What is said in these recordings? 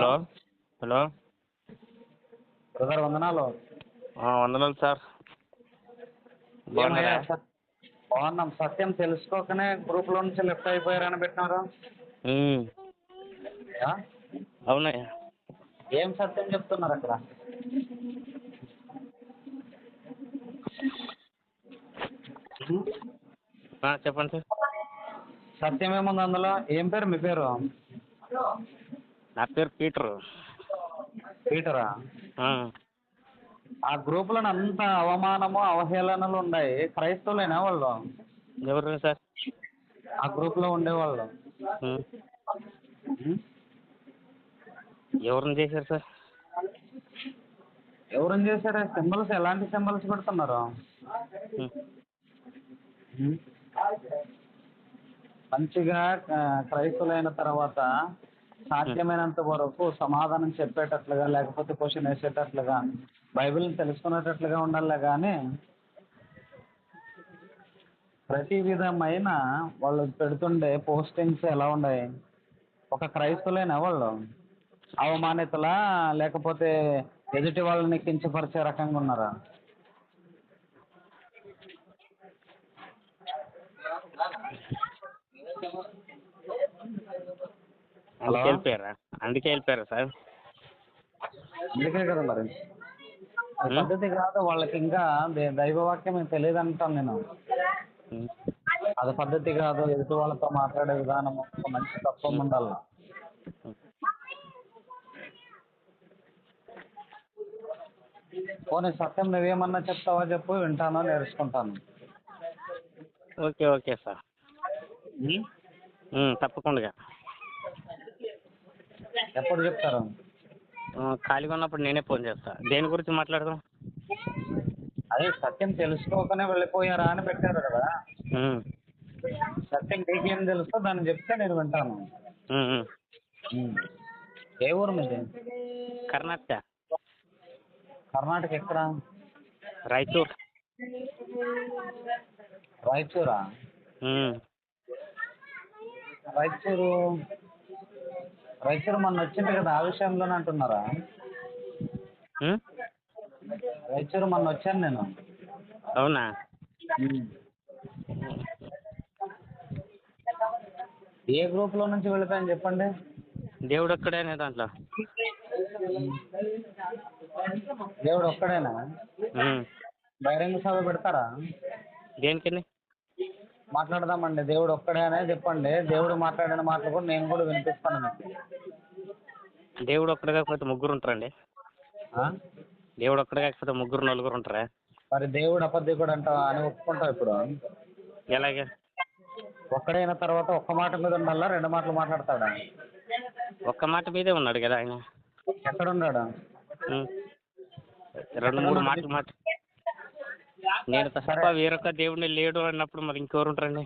Hello? Hello? Brother వందనాలు. వందనాలు sir. బాగున్నారా? బాగున్నాం. సత్యం తెలుసుకోకనే గ్రూప్లో నుంచి లెఫ్ట్ అయిపోయారని పెట్టినారు? అవునయ్యా ఏం సత్యం చెప్తున్నారు అక్కడ? చెప్పండి సార్. సత్యం ఏముంది అందులో? ఏం పేరు? మీ పేరు? నా పేరు పీటర్. పీటరా? ఆ, గ్రూపులో అంత అవమానము అవహేళనలు ఉన్నాయి. క్రైస్తవులేనా వాళ్ళు? ఎవరు సార్? ఆ గ్రూప్లో ఉండేవాళ్ళు. ఉమ్, ఉం? ఎవరిని చేశారు సార్? ఎవరేం చేశారు? సింబల్స్ ఎలాంటి సింబల్స్ పెడుతున్నారు? మంచిగా క్రైస్తవులైన తర్వాత సాధ్యమైనంత వరకు సమాధానం చెప్పేటట్లుగా లేకపోతే క్వశ్చన్ వేసేటట్లుగా బైబిల్ని తెలుసుకునేటట్లుగా ఉండాలి కానీ ప్రతి విధమైన వాళ్ళు పెడుతుండే పోస్టింగ్స్ ఎలా ఉన్నాయి ఒక క్రైస్తవులైన వాళ్ళు అవమానితులా లేకపోతే ఎదుటి వాళ్ళని కించపరిచే రకంగా ఉన్నారా? అందుకే వెళ్ళిపోయారా అందుకే వెళ్ళిపోయారా సార్? అందుకే కదా మరి. పద్ధతి కాదు వాళ్ళకి ఇంకా దైవవాక్యం తెలియదు అంటాను నేను. అది పద్ధతి కాదు ఎదుటి వాళ్ళతో మాట్లాడే విధానము ఒక మంచి తత్వం ఉండాలి. పోనీ సత్యం నువ్వేమన్నా చెప్తావా చెప్పు వింటాను నేర్చుకుంటాను? Okay okay sir. తప్పకుండా. ఎప్పుడు చెప్తారు? ఖాళీగా ఉన్నప్పుడు నేనే ఫోన్ చేస్తా. దేని గురించి మాట్లాడదాం? అదే సత్యం తెలుసుకోకనే వెళ్ళిపోయారా అని పెట్టారు కదా. సత్యం నీకేం తెలుసో దాన్ని చెప్తే నేను వింటాను. ఏ ఊరు మీది? కర్ణాటక. కర్ణాటక ఎక్కడ? రాయచూర్. రాయచూరా? రాయచూరు రాయచూరు మొన్న వచ్చింది కదా ఆ విషయంలోనే అంటున్నారా? రాయచూరు మొన్న వచ్చాను నేను. అవునా? ఏ గ్రూప్లో నుంచి వెళ్ళిపోయాను చెప్పండి? దేవుడు ఒక్కడే అనే దాంట్లో. దేవుడు ఒక్కడేనా. బహిరంగ సభ పెడతారా? దేనికని? మాట్లాడదామండి. దేవుడు ఒక్కడే అనే చెప్పండి. దేవుడు మాట్లాడిన మాటలు కూడా నేను కూడా వినిపిస్తాను మీకు. దేవుడు ఒక్కడే కాకపోతే ముగ్గురు ఉంటారండి? దేవుడు ఒక్కడే కాకపోతే ముగ్గురు నలుగురు ఉంటారా? మరి దేవుడు అబద్ధికుడు అంటావా అని ఒప్పుకుంటావు ఇప్పుడు. ఎలాగే? ఒక్కడైన తర్వాత ఒక్క మాట మీద ఉండాలా? రెండు మాటలు మాట్లాడతాడా? ఒక్క మాట మీదే ఉన్నాడు కదా ఆయన. ఎక్కడున్నాడు? ఉమ్. రెండు మూడు మాటలు మాట నేను తప్ప వేరొక దేవుడిని లేడు అన్నప్పుడు మరి ఇంకెవరు ఉంటారండి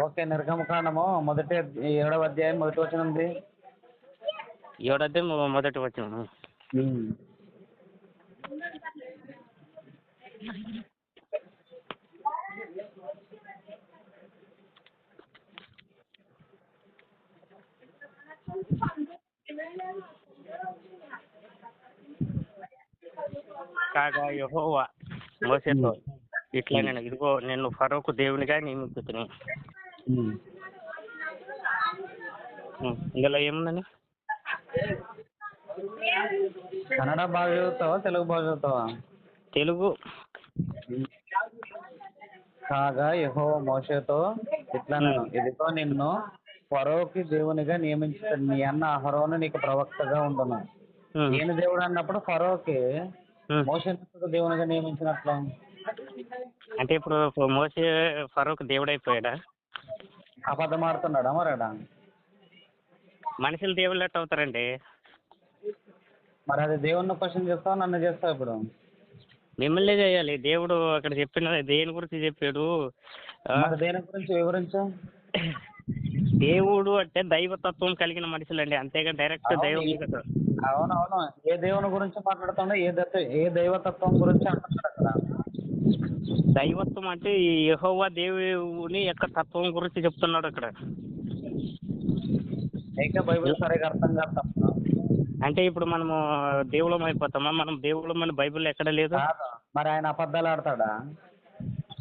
ఓకే నిర్గమకాండము మొదటి ఏడవ అధ్యాయం మొదటి వచనం ఉంది ఏడద్దే మొదటి వచ్చిన కాగా యెహోవా మోసేతో. ఇట్లా నేను ఇదిగో నేను ఫరోకు దేవునిగా నియమిస్తుని ఇందులో ఏముందండి? కన్నడ బాగా చదువుతావా తెలుగు బాగా చదువుతావా? తెలుగు. కాగా యెహోవా మోషేతో ఇట్లా నేను ఇదిగో నిన్ను ఫరోకి దేవునిగా నియమించుతాను నీ అన్న అహరోను నీకు ప్రవక్తగా ఉండును. నేను దేవుడు అన్నప్పుడు ఫరోకి దేవునిగా నియమించినట్లు? అంటే ఇప్పుడు మోసే ఫరూక్ దేవుడైపోయాడా? అబద్ధం ఆడుతున్నాడా మరాడా? మనుషులు దేవుళ్ళు ఎట్ట అవుతారండి? మరి అది దేవుణ్ణి క్వశ్చన్ చేస్తావు నన్ను చేస్తావు ఇప్పుడు? మిమ్మల్ని చేయాలి. దేవుడు అక్కడ చెప్పిన దేని గురించి చెప్పాడు? దేని గురించి వివరించు? దేవుడు అంటే దైవతత్వం కలిగిన మనుషులండి. అంతేగాని డైరెక్ట్ దైవం కదా. అవునవును. ఏ దేవుని గురించి మాట్లాడుతుండో ఏ దత్త ఏ దైవతత్వం గురించి అంటున్నాడు అక్కడ? దైవత్వం అంటే ఈ యెహోవా దేవుని యొక్క తత్వం గురించి చెప్తున్నాడు అక్కడ. నీకే బైబిల్ సరిగా అర్థం కాదు అంటే ఇప్పుడు మనము దేవుళ్ళం అయిపోతామా? మనం దేవుళ్ళం అని బైబిల్ ఎక్కడ లేదు? కాదు. మరి ఆయన అబద్ధాలు ఆడతాడా?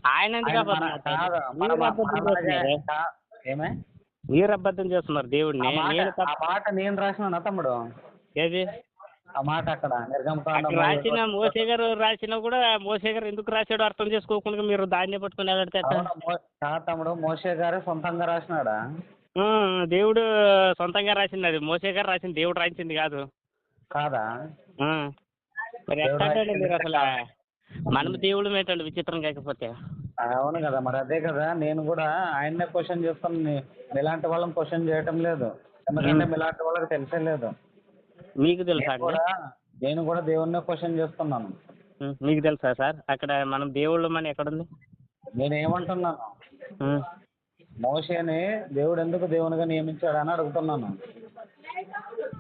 ఆయన ఎందుకు ఆయన మన- అబద్ధం కాదు, ఆడతాడు? మన- మీరు అబద్ధం మనలాగే- చేస్తున్నారు? కా- ఏమే? మీరు అబద్ధం చేస్తున్నారు దేవుడిని ఆ మాట నేను ఆ తప్ప- మాట నేను రాసిన తమ్ముడు? ఏది? ఆ మాట అక్కడ నిర్గమకాండం రాసిన మోసే గారు రాసినా కూడా మోసే గారు ఎందుకు రాశాడో అర్థం చేసుకోకుండా మీరు దాన్ని పట్టుకుని కాదు తమ్ముడు మోషే గారు సొంతంగా రాసినాడా? దేవుడు సొంతంగా రాసింది అది. మోసే గారు రాసింది దేవుడు రాసింది కాదు. కాదా. మరి దేవుడు ఎట్లా రాసింది మీరు అసలు? మనం దేవుడు ఏంటండి విచిత్రం కాకపోతే. అవును కదా మరి అదే కదా నేను కూడా ఆయన్నే క్వశ్చన్ చేస్తాను. మీలాంటి వాళ్ళని క్వశ్చన్ చేయటం లేదు. ఎందుకంటే మీలాంటి వాళ్ళకి తెలిసే లేదు. మీకు తెలుసా నేను అండి? కూడా నేను కూడా దేవుణ్ణే క్వశ్చన్ చేస్తున్నాను. మీకు తెలుసా సార్? అక్కడ మనం దేవుళ్ళు అని ఎక్కడుంది? నేను ఏమంటున్నాను. మోషేని దేవుడు ఎందుకు దేవునిగా నియమించాడు అని అడుగుతున్నాను.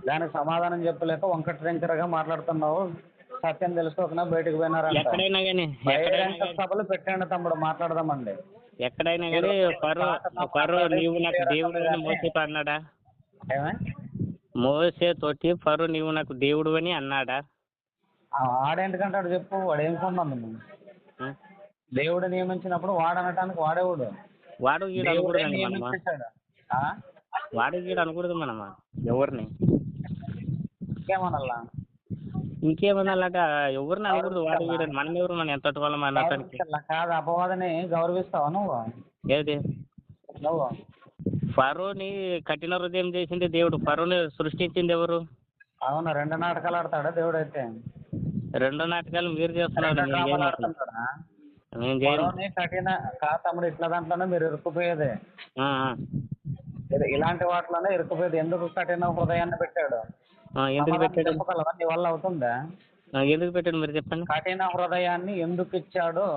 దానికి సమాధానం చెప్పలేక వంకట టెంకరగా మాట్లాడుతున్నావు. సత్యం తెలుసుకోకుండా బయటకు పోయినారంట. ఎక్కడైనా కానీ సభలు పెట్టండి తమ్ముడు మాట్లాడదామండి. ఎక్కడైనా కానీ ఫరో ఫరో నీవు నాకు దేవుడు మోసేతో అన్నాడా ఏమే మోసే తోటి ఫరో నీవు నాకు దేవుడు అని అన్నాడా? ఆ వాడేందుకంటాడు చెప్పు వాడు ఏం సంబంధం. దేవుడు నియమించినప్పుడు వాడు అనటానికి వాడేవాడు వాడు మనమా? వాడు గీడు అనకూడదు మనమా. ఎవరిని? ఇంకేమనల్లా ఇంకేమన్నాలంటే ఎవరిని అనకూడదు? వాడు గీడు అని. మనం ఎవరు మనం ఎంత వాళ్ళం అనటానికి? కాదు అపవాదని గౌరవిస్తావా నువ్వు? ఏది? నువ్వు? ఫరోని కఠిన హృదయం చేసింది దేవుడు. ఫరోని సృష్టించింది ఎవరు? అవును రెండు నాటకాలు ఆడతాడా దేవుడు అయితే రెండు నాటకాలు మీరు చేస్తున్నారు. కఠిన కా తమ్ముడు ఇట్లా దాంట్లోనే మీరు ఇరుక్కుపోయేదే. ఇలాంటి వాటిలోనే ఇరుక్కుపోయేది. ఎందుకు కఠిన హృదయాన్ని పెట్టాడు? ఎందుకు పెట్టాడు? నీ వల్ల అవుతుందా? ఎందుకు పెట్టాడు? మీరు చెప్పండి. కఠిన హృదయాన్ని ఎందుకు ఇచ్చాడో.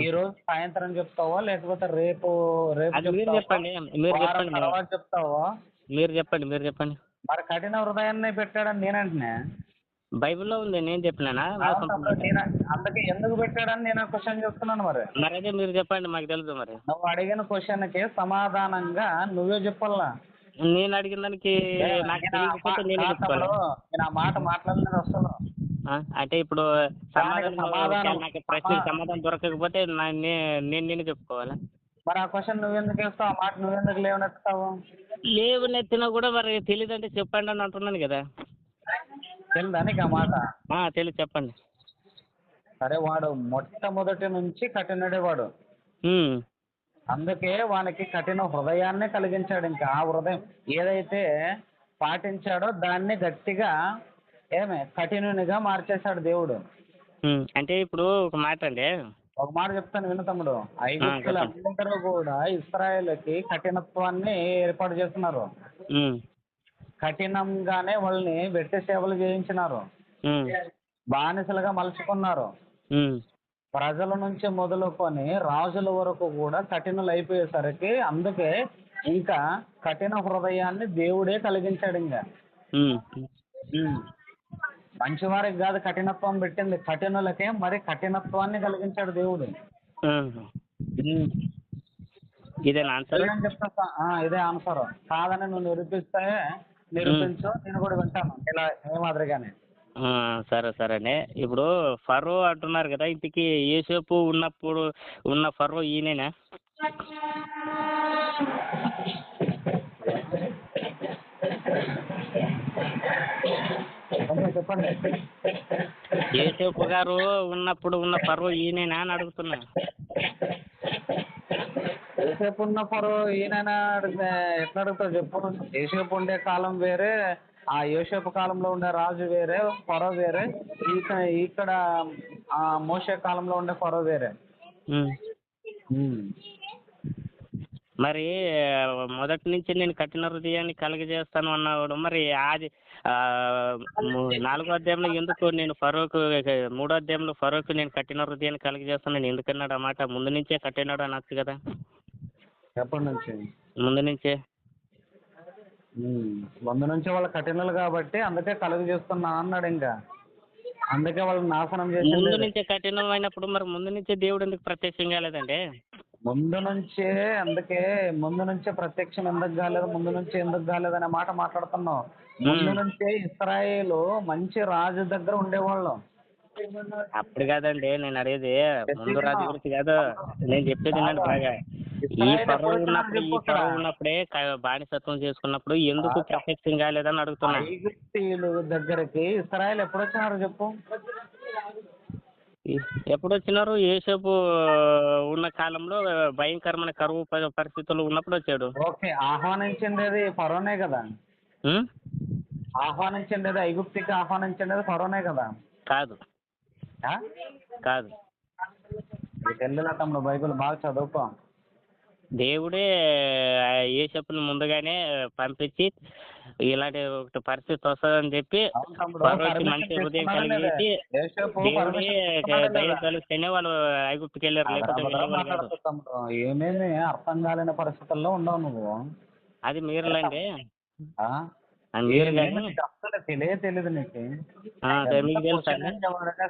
ఈ రోజు సాయంత్రం చెప్తావా? లేకపోతే రేపు రేపు అది మీరు? చెప్పండి మీరు వారం చెప్పండి తర్వాత చెప్తావా? మీరు చెప్పండి మీరు చెప్పండి. మరి కఠిన హృదయాన్ని పెట్టాడని నేనంటున్నా బైబిల్లో ఉంది నేను చెప్పినానా? నా అవును సొంత తమ్ముడు, నేను? అందుకే ఎందుకు పెట్టాడని నేను క్వశ్చన్ చేస్తున్నాను మరి. మరి అదే మీరు చెప్పండి మాకు తెలుసు మరి. నువ్వు అడిగిన క్వశ్చన్కి సమాధానంగా నువ్వే చెప్పాలా? నేను అడిగిన దానికి నాకు నేను ఆ తెలియకపోతే నేను నేను మాట మాట్లాడలేదు అసలు. అంటే ఇప్పుడు సమాధానం సమాధానం- నాకు ప్రశ్న సమాధానం దొరకకపోతే నేను నేను చెప్పుకోవాలా? మరి ఆ క్వశ్చన్ నువ్వెందుకు వేస్తావు? ఆ మాట నువ్వెందుకు లేవనెత్తుతావు? లేవు నెత్తినా కూడా మరి తెలియదంటే చెప్పండి అని అంటున్నాను కదా. తెలుదా నీకు ఆ మాట? తెలియదు చెప్పండి. సరే వాడు మొట్టమొదటి నుంచి కఠినుడే వాడు. అందుకే వానికి కఠిన హృదయాన్ని కలిగించాడు ఇంకా. ఆ హృదయం ఏదైతే పాటించాడో దాన్ని గట్టిగా ఏమే కఠినునిగా మార్చేశాడు దేవుడు. అంటే ఇప్పుడు ఒక మాట అండి. ఒక మాట చెప్తాను విను తమ్ముడు. ఐగుప్తులు అందరూ కూడా ఇస్రాయేల్కి కఠినత్వాన్ని ఏర్పాటు చేస్తున్నారు. కఠినంగానే వాళ్ళని వెట్టి సేవలు చేయించినారు. బానిసలుగా మలుచుకున్నారు. ప్రజల నుంచి మొదలుకొని రాజుల వరకు కూడా కఠినలు అయిపోయేసరికి అందుకే ఇంకా కఠిన హృదయాన్ని దేవుడే కలిగించాడు ఇంకా. మంచివారికి కాదు కఠినత్వం పెట్టింది. కఠినులకే మరి కఠినత్వాన్ని కలిగించాడు దేవుడు. ఇదేనా ఆన్సర్ చెప్తా ఇదే ఆన్సర్ కాదని నువ్వు నిరూపిస్తే నిరూపించు నేను కూడా వింటాను. ఇలా ఏ మాదిరిగానే. సరే సరే అండి. ఇప్పుడు ఫరో అంటున్నారు కదా ఇంటికి ఏసేపు ఉన్నప్పుడు ఉన్న ఫరో ఈయనేనా? చెప్పండి గారు ఉన్నప్పుడు ఉన్న ఫరో ఈయనేనా అని అడుగుతున్నా. ఏసేపు ఉన్నప్పుడు ఈయన అడిగితే ఎట్లా అడుగుతావు చెప్పు. ఏసేపు ఉండే కాలం వేరే ఆ యోసేపు కాలంలో ఉండే రాజు వేరే ఫరో వేరే ఇక్కడ ఇక్కడ ఆ మోసే కాలంలో ఉండే ఫరో వేరే. మరి మొదటి నుంచి నేను కఠిన హృదయాన్ని కలుగజేస్తాను అన్నాడు మరి ఆది నాలుగో అధ్యాయంలో ఎందుకు నేను ఫరోకు మూడో అధ్యాయంలో ఫరోకు నేను కఠిన హృదయాన్ని కలుగజేస్తాను? ఎందుకన్నాడు ఆ మాట? ముందు నుంచే కట్టినాడు అనొచ్చు కదా. ఎప్పటి నుంచి? ముందు నుంచే. ఉమ్. వంద నుంచి వాళ్ళ కఠినలు కాబట్టి అందుకే కలుగు చేస్తున్నా అన్నాడు ఇంకా. అందుకే వాళ్ళని నాశనం ముందు చేసింది నుంచే కఠినమైనప్పుడు మరి ముందు నుంచే దేవుడు ఎందుకు ప్రత్యక్షం కాలేదండి? ముందు నుంచే అందుకే ముందు నుంచే ప్రత్యక్షం ఎందుకు కాలేదు ముందు నుంచి ఎందుకు కాలేదు అనే మాట మాట్లాడుతున్నాం ముందు. నుంచే ఇస్రాయేలు మంచి రాజు దగ్గర ఉండేవాళ్ళం. అప్పుడు కాదండి నేను అడిగేది ముందు రాజు గురించి కాదు నేను చెప్పేది బాగా ఈ పర్వ ఉన్నప్పుడు ఈ. పర్వ ఉన్నప్పుడే బానిసత్వం చేసుకున్నప్పుడు ఎందుకు ప్రత్యక్షం కాలేదని అడుగుతున్నా. ఐగుప్తీయులు దగ్గరికి ఇస్రాయేల్ ఎప్పుడు వచ్చినారు చెప్పు? ఎప్పుడు వచ్చినారు ఏసేపు ఉన్న కాలంలో భయంకరమైన కరువు పరిస్థితులు ఉన్నప్పుడు వచ్చాడు ఓకే ఆహ్వానించిండేది ఫరోనే కదా. ఉం? ఆహ్వానించిండేది ఐగుప్తికి ఆహ్వానించిండేది ఫరోనే కదా. కాదు? కాదు. తెలియదా తమ్ముడు బైబిల్ బాగా చదువుకో. దేవుడే ఏసేపుని ముందుగానే పంపించి ఇలాంటి ఒకటి పరిస్థితి వస్తుందని చెప్పి మంచి హృదయం permission తీసుకున్నాడా దయ? కలిస్తేనే వాళ్ళు ఐగుప్తుకి వెళ్ళారు లేకపోతే ఏమేమి అర్థం కాలేని పరిస్థితుల్లో ఉండవు నువ్వు. అది మీరులేండి తెలియ తెలియదు నీకు.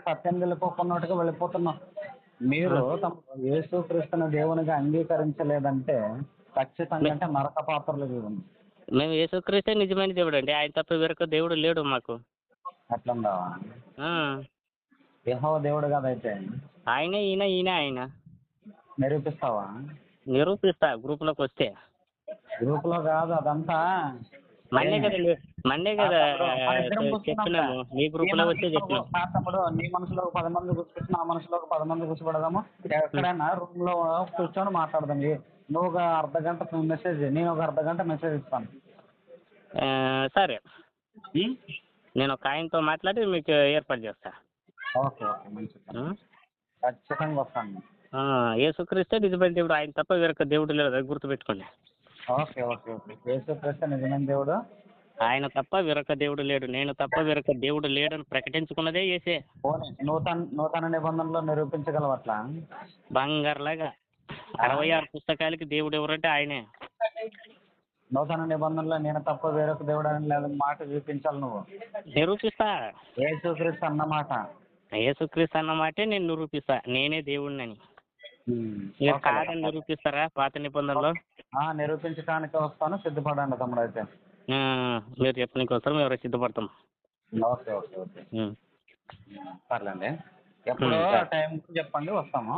సత్యం వెళ్ళిపోకున్నట్టుగా వెళ్ళిపోతున్నావు. మీరు తమ యేసు క్రీస్తుని దేవునిగా అంగీకరించలేదంటే ఖచ్చితంగా అంటే నరక పాత్రలు ఇవ్వండి మేము యేసుక్రీస్తే నిజమైన దేవుడు అండి ఆయన తప్ప వేరొక దేవుడు లేడు మాకు. యహో దేవుడు ఆయనే ఈయన ఈయన ఆయన. నిరూపిస్తావా? నిరూపిస్తా గ్రూప్లోకి వస్తే. గ్రూప్లో కాదు అదంతా మండే కదా మండే కదా కదా. మీ గ్రూప్లో నీ వచ్చే కాదు తమ్ముడు నీ మనసులో ఒక పది మంది కూర్చొని నా మనసులో ఒక పది మంది కూర్చోబెడదాము. ఎక్కడైనా రూమ్లో కూర్చొని మాట్లాడదాం. ఏ- నువ్వు ఒక అర్ధ గంట మెసేజ్ నేను ఒక అర్ధ గంట మెసేజ్ ఇస్తాను. ఆ, సరే. నేను ఒక ఆయనతో మాట్లాడి మీకు ఏర్పాటు చేస్తా. ఓకే ఓకే మంచిది? ఖచ్చితంగా వస్తాను. ఆ, యేసుక్రీస్తే నిజమైన దేవుడు. ఆయన తప్ప వేరొక దేవుడు లేదు అది గుర్తుపెట్టుకోండి. Okay okay okay. యేసు క్రీస్తు నిజమైన దేవుడు? ఆయన తప్ప వేరొక దేవుడు లేడు. నేను తప్ప వేరొక దేవుడు లేడని ప్రకటించుకున్నదే యేసే. పోనీ నూతన నూతన నిబంధనలో నిరూపించగలవు అట్లా బంగారులాగా అరవై ఆరు పుస్తకాలకి దేవుడు ఎవరంటే ఆయనే. నూతన నిబంధనలో నేను తప్ప వేరొక దేవుడు అని లేదు మాట చూపించాలి నువ్వు. నిరూపిస్తా. యేసు క్రీస్తు అన్నమాట యేసుక్రీస్తు అన్న మాటే నేను నిరూపిస్తా. నేనే దేవుడినని మీరు కాదని నిరూపిస్తారా పాత నిబంధనలో? నిరూపించడానికి వస్తాను సిద్ధపడండి తమ్ముడు అయితే. మీరు చెప్పిన కోసం ఎవరో సిద్ధపడతాం. Okay okay okay. పర్లేండి. ఎప్పుడు. టైం చెప్పండి వస్తాము.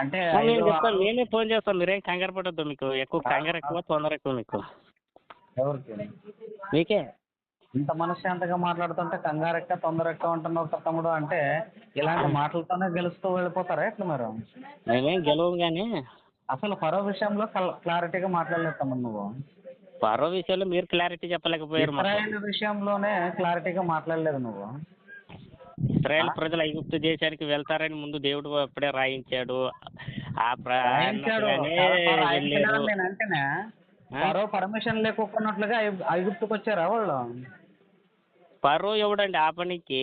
అంటే నేను చెప్తాను నేనే ఫోన్ చేస్తాను మీరేం కంగారు పడొద్దు మీకు. ఎక్కువ కంగారు ఎక్కువ తొందర ఎక్కువ మీకు. ఎవరికి? మీకే. ఇంత మనశ్శాంతిగా మాట్లాడుతుంటే కంగారెక్క తొందరెక్క ఉంటున్నావు కదా తమ్ముడు అంటే ఇలాంటి మాటలతోనే గెలుస్తూ వెళ్ళిపోతారా ఎట్లా మీరు? మేమేం గెలవం కానీ అసలు పరో విషయంలో కల్- క్లారిటీగా మాట్లాడలేదు తమ్ముడు నువ్వు. పరో విషయంలో మీరు క్లారిటీ చెప్పలేకపోయారు ఇస్రాయేల్ విషయంలోనే క్లారిటీగా మాట్లాడలేదు నువ్వు. ఇస్రాయేల్ ప్రజలు ఐగుప్తు దేశానికి వెళ్తారని ముందు దేవుడు అప్పుడే రాయించాడు. ఆ అంటేనే? పరో పర్మిషన్ లేకున్నట్లుగా ఐగు- ఐగుప్తుకు వచ్చారా వాళ్ళు? పరో ఎవడండి ఆ పనికి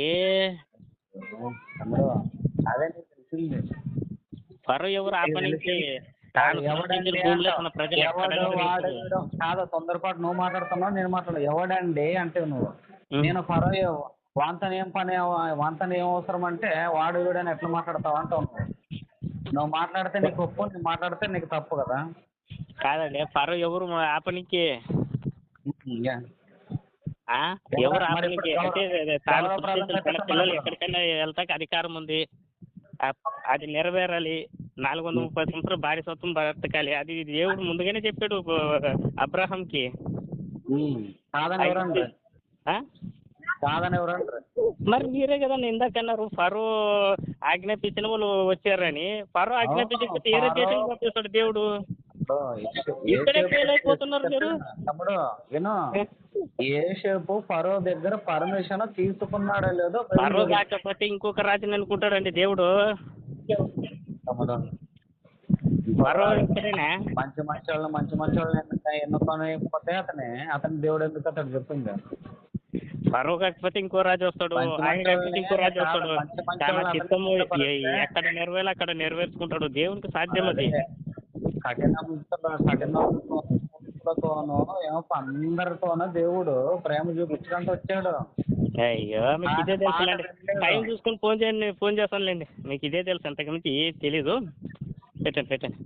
పరో ఎవరు ఆ పనికి కాదు తొందరపాటు నువ్వు మాట్లాడుతున్నావు నేను మాట్లాడు ఎవడండి అంటే నువ్వు. నేను పరో వాంతని ఏం పని వాంతని ఏం అవసరం అంటే వాడు వీడని ఎట్లా మాట్లాడతావు అంటావు నువ్వు. నువ్వు మాట్లాడితే నీకు ఒప్పు నేను మాట్లాడితే నీకు తప్పు కదా. కాదండి పరో ఎవరు ఆ పనికి యా. ఆ? ఎవరు? ఆ మరి పనికి ఇప్పుడు అంటే తాను గౌరవ సృష్టించిన ప్రధాన తన చట్టం పిల్లలు. ఎక్కడికైనా వెళ్తాక అధికారం ఉంది. అది నెరవేరాలి. నాలుగు వందల ముప్పై సంవత్సరాలు బానిసత్వం బ్రతకాలి అది దేవుడు ముందుగానే చెప్పాడు అబ్రహాంకి. కాదని ఎవరండి మరి మీరే కదా ఇందాక అన్నారు ఫరో ఆజ్ఞాపించిన వాళ్ళు వచ్చారని. ఫరో ఆజ్ఞాపించకపోతే ఏరే దేశం పంపిస్తాడు దేవుడు. ఇక్కడే ఫెయిల్ అయిపోతున్నారు మీరు. తమ్ముడు విను. ఫరో దగ్గర పర్మిషన్ తీసుకున్నాడో లేదో ఫరో కాకపోతే ఇంకొక రాజుని అనుకుంటాడండి దేవుడు. తమ్ముడు మంచి మంచి వాళ్ళని మంచి మంచి వాళ్ళని ఎన్నుకొని పోతే అతనే అతని దేవుడు ఎందుకు అతడు చెప్పింది ఫరో కాకపోతే ఇంకో రాజు వస్తాడు. మంచి ఆయన కాకపోతే ఇంకో రాజు వస్తాడు. తన చిత్తము ఎక్కడ నెరవేరాలి అక్కడ నెరవేర్చుకుంటాడు. దేవునికి సాధ్యం అది కఠినంతో కఠినంతోనూ ఏమో అందరితోనూ దేవుడు ప్రేమ చూపించడానికి వచ్చాడు. అయ్యో మీకు ఇదే తెలుసులేండి టైం చూసుకొని ఫోన్ చేయండి ఫోన్ చేస్తానులేండి. మీకు ఇదే తెలుసు అంతకుమించి ఏది తెలీదు. పెట్టండి పెట్టండి.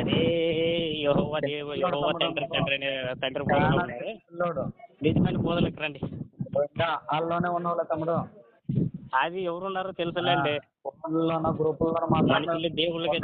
అదే యెహోవా దేవు యెహోవా తండ్రి తండ్రి అనే తండ్రి బోధలో ఉన్నారు. పిల్లోడు. నిజమైన బోధలకు రండి వాళ్ళలోనే ఉన్నవాళ్ళ తమ్ముడు. అది ఎవరున్నారో తెలుసులేండి ఫోన్లోనో గ్రూపుల్లోనో మాత్రం మనుషులు దేవుళ్ళకి